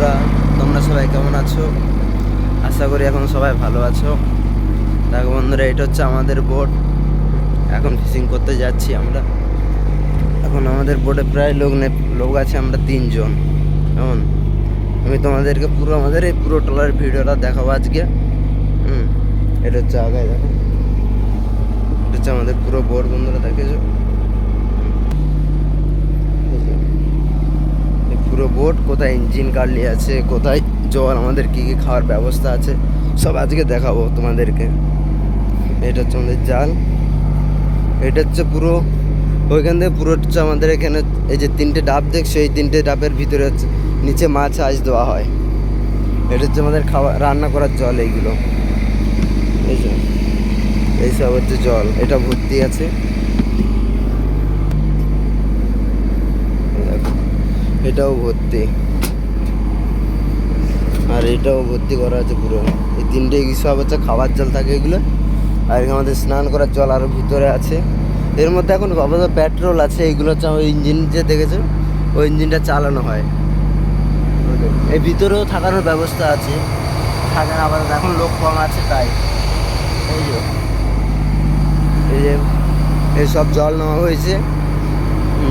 বন্ধুরা, তোমরা সবাই কেমন আছো? আশা করি এখন সবাই ভালো আছো। দেখো বন্ধুরা, এটা হচ্ছে আমাদের বোট এখন ফিশিং করতে যাচ্ছি আমরা। এখন আমাদের বোটে প্রায় লোক লোক আছে আমরা তিনজন। কেমন? আমি তোমাদেরকে পুরো, আমাদের এই পুরো টলার ভিডিওটা দেখাবো আজকে। হুম, এটা হচ্ছে আগায়, দেখো। এটা হচ্ছে আমাদের পুরো বোট বন্ধুরা, দেখেছ এই যে। এই পুরো বোট কোথায় ইঞ্জিন কাটলি আছে, কোথায় জল, আমাদের কী কী খাওয়ার ব্যবস্থা আছে, সব আজকে দেখাবো তোমাদেরকে। এটা হচ্ছে আমাদের জাল। এটা হচ্ছে পুরো, ওইখান থেকে পুরো হচ্ছে আমাদের এখানে এই যে তিনটে ডাব দেখছ এই তিনটে ডাবের ভিতরে হচ্ছে নিচে মাছ আঁচ দেওয়া হয়। এটা হচ্ছে আমাদের খাওয়া, রান্না করার জল এইগুলো। এই যে, এইসব হচ্ছে জল, এটা ভর্তি আছে এই দেখো, এটাও ভর্তি। আর এটাও ভর্তি করা আছে পুরো। এই তিনটে সব হচ্ছে খাবার জল থাকে এগুলো। আর এখানে আমাদের স্নান করার জল আরও ভিতরে আছে। এর মধ্যে এখন আপাতত পেট্রোল আছে এইগুলো হচ্ছে আমার ইঞ্জিন যে দেখেছ? ওই ইঞ্জিনটা চালানো হয়। এই ভিতরেও থাকানোর ব্যবস্থা আছে। থাকার আবার এখন লোক কম আছে, তাই। এই যে। এই যে সব জল নেওয়া হয়েছে।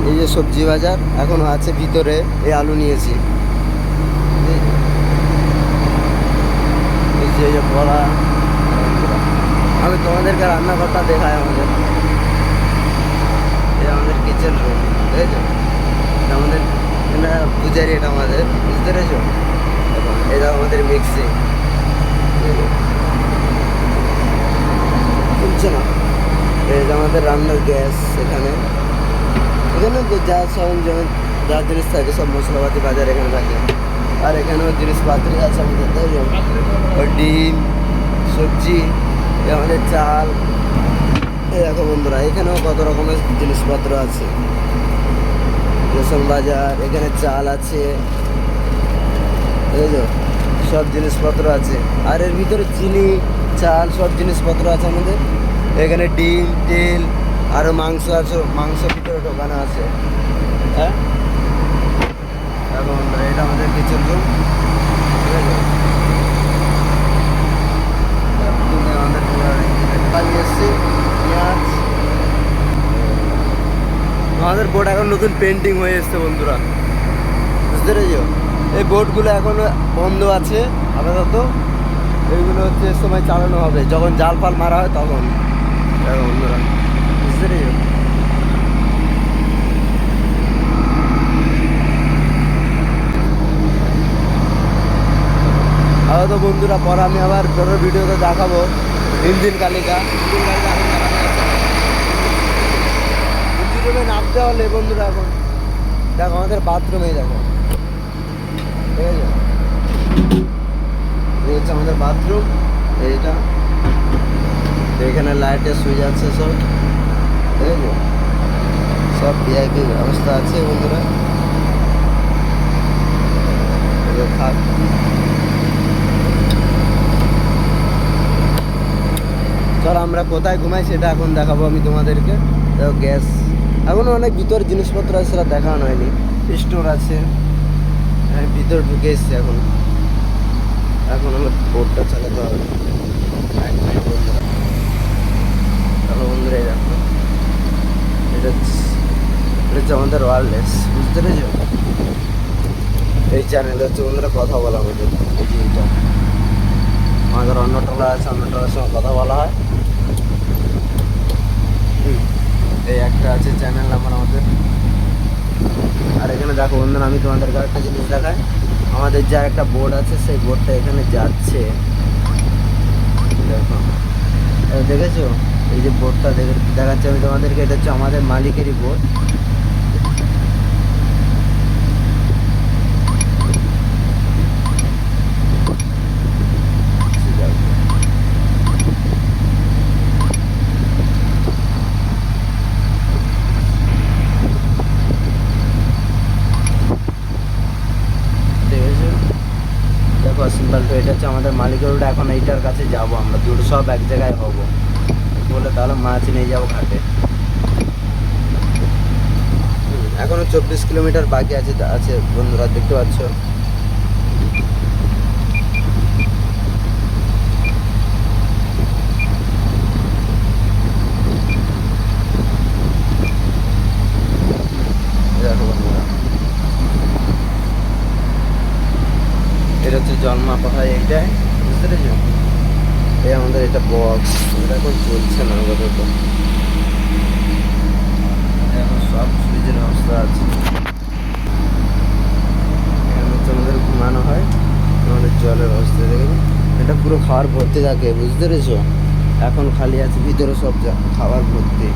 এই যে সবজি বাজার, এখনও আছে ভিতরে, এই আলু নিয়েছি। এই যে- বড়া, আমি তোমাদেরকে রান্নাঘরটা দেখাই আমাদের। আমাদের কিচেন রুম বুঝেছ? এটা আমাদের এটা পূজারি, এটা আমাদের, বুঝতে পেরেছ? এটা আমাদের মিক্সি শুনছে না যে আমাদের রান্নার গ্যাস এখানে। এখানে যা সরঞ্জাম যা জিনিস থাকে সব মশলাপাতি বাজার এখানে থাকে। আর এখানেও জিনিসপাতি আছে আমাদের তাই? ডিম, সবজি, এ আমাদের চাল দেখো বন্ধুরা, এখানেও কত রকমের জিনিসপত্র আছে। রেশন বাজার, এখানে চাল আছে। বুঝেছ সব জিনিসপত্র আছে। আর এর ভিতরে চিনি, চাল সব জিনিসপত্র আছে আমাদের। এখানে ডিম, তেল আরও মাংস আছে মাংস ভিতরে ঢোকানো আছে। হ্যাঁ? বন্ধুরা, এটা আমাদের কিচেন রুম আমাদের এসছে পেঁয়াজ। আমাদের বোট এখন নতুন পেন্টিং হয়ে এসছে বন্ধুরা। বুঝতে পেরেছ? এই বোটগুলো এখন বন্ধ আছে আপাতত। এইগুলো হচ্ছে সময় চালানো হবে। যখন জাল ফাল মারা হয় তখন। বন্ধুরা। পেরেছ আপাতত বন্ধুরা, পরে আমি আবার পরের ভিডিওতে দেখাবো। ইঞ্জিন কালিকা। ইঞ্জিন নামতে হলে বন্ধুরা এখন দেখো, আমাদের বাথরুমেই দেখো। ঠিক আছে এই হচ্ছে আমাদের বাথরুম এইটা। তো এখানে লাইটের সুইচ আছে সব। আছে সব ভিআইপি ব্যবস্থা আছে বন্ধুরা। থাক। চলো আমরা কোথায় ঘুমাই সেটা এখন দেখাবো আমি তোমাদেরকে। দেখো গ্যাস। এখনও অনেক ভিতর জিনিসপত্র আছে, সেটা দেখানো হয়নি। স্টোর আছে। আমি ভিতর ঢুকে এসছি এখন। এখন আমার বোটটা চালাতে হবে। এক বন্ধুরা। চলো বন্ধুরা দেখো এটা এটা হচ্ছে আমাদের ওয়ারলেস বুঝতে পেরেছ? এই চ্যানেলে হচ্ছে বন্ধুরা কথা বলা আমাদের এই যে এটা। আমাদের অন্য টলা আছে অন্য টলার সঙ্গে কথা বলা হয়। এই একটা আছে চ্যানেল নাম্বার আমাদের। আর এখানে দেখো বন্ধুরা, আমি তোমাদেরকে একটা জিনিস দেখাই। আমাদের যা একটা বোর্ড আছে, সেই বোর্ডটা এখানে যাচ্ছে। দেখো। দেখেছ? এই যে বোর্ডটা দেখে দেখাচ্ছে, আমি তোমাদেরকে, এটা হচ্ছে আমাদের মালিকেরই বোর্ড। এটা হচ্ছে আমাদের মালিকের ওটা এখন এইটার কাছে যাব আমরা। দুটো সব এক জায়গায় হব। বলে তাহলে মাছ নিয়ে যাব ঘাটে। এখনও চব্বিশ কিলোমিটার বাকি আছে আছে বন্ধুরা, দেখতে পাচ্ছ? এটা হচ্ছে জন্মা কোথায় এইটাই বুঝতে পেরেছ? এই আমাদের এটা বক্স এটা এখন চলছে না আপাতত। এখন সব ফ্রিজের অবস্থা আছে। এখানে হচ্ছে আমাদের ঘুমানো হয়, আমাদের জলের অবস্থা দেখেছ এটা পুরো খাবার ভর্তি থাকে, বুঝতে পেরেছ? এখন খালি আছে ভিতরে সব খাবার ভর্তি।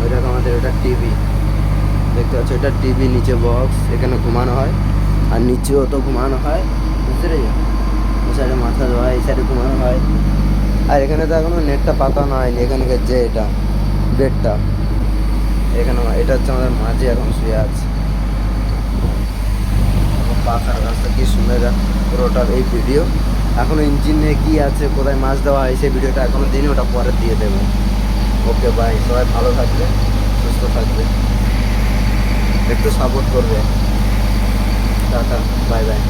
ওইটা আমাদের, ওটা টিভি দেখতে পাচ্ছ, এটা টিভি নিচে বক্স এখানে ঘুমানো হয়। আর নিচেও তো ঘুমানো হয়, বুঝতে পেরেছ? ওই সাইডে মাথা ধোয়া, এই সাইডে ঘুমানো হয়। আর এখানে তো এখনও নেটটা পাতানো হয়নি এখানকার যে এটা, বেডটা। এখানে এটা হচ্ছে আমাদের মাঝে এখন শুয়ে আছে। পাখার রাস্তা কি সুন্দর পুরোটার এই ভিডিও এখনও ইঞ্জিনে কি আছে, কোথায় মাছ দেওয়া হয়, সেই ভিডিওটা এখনও দিনই ওটা পরে দিয়ে দেবো। ওকে বাই সবাই ভালো থাকবে, সুস্থ থাকবে। একটু সাপোর্ট করবে। Tata bye bye